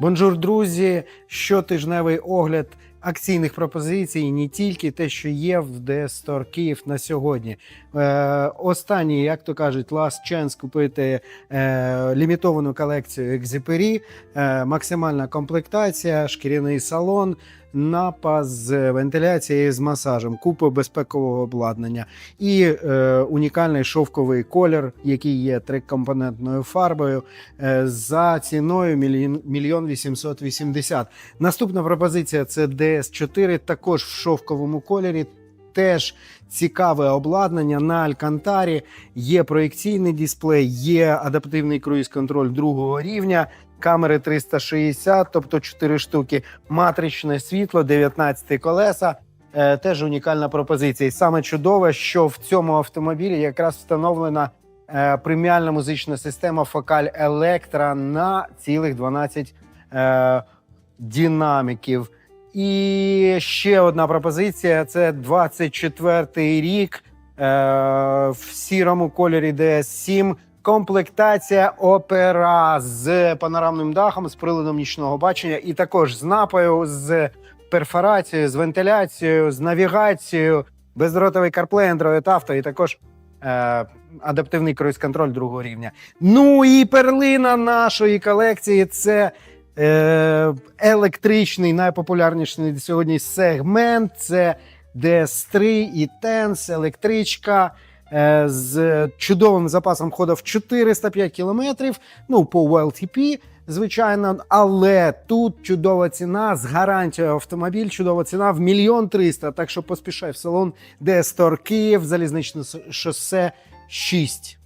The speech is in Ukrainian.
Бонжур, друзі! Щотижневий огляд акційних пропозицій, не тільки те, що є в DS Store Київ на сьогодні. Е, останній, як то кажуть, last chance купити е, лімітовану колекцію екзипері, е, максимальна комплектація, шкіряний салон. Напа з вентиляцією з масажем, купа безпекового обладнання і е, унікальний шовковий колір, який є трикомпонентною фарбою е, за ціною мільйон мільйон 880. Наступна пропозиція це DS4, також в шовковому кольорі. Теж цікаве обладнання на Алькантарі. Є проєкційний дисплей, є адаптивний круїз-контроль другого рівня, камери 360, тобто 4 штуки, матричне світло, 19 колеса. Е, теж унікальна пропозиція. І саме чудове, що в цьому автомобілі якраз встановлена е, преміальна музична система Focal Electra на цілих 12 е, динаміків. І ще одна пропозиція: це 24-й рік е, в сірому кольорі DS7. Комплектація опера з панорамним дахом, з приладом нічного бачення, і також з напою, з перфорацією, з вентиляцією, з навігацією, бездротовий CarPlay, Android Auto і також е, адаптивний круїз-контроль другого рівня. Ну і перлина нашої колекції це е, електричний, найпопулярніший сьогодні сегмент. Це DS3 і Tense, електричка. Е, З чудовим запасом ходу в 405 кілометрів, ну по WLTP, звичайно, але тут чудова ціна з гарантією автомобіль, чудова ціна в мільйон триста. Так що поспішай в салон, де Київ, залізничне шосе 6.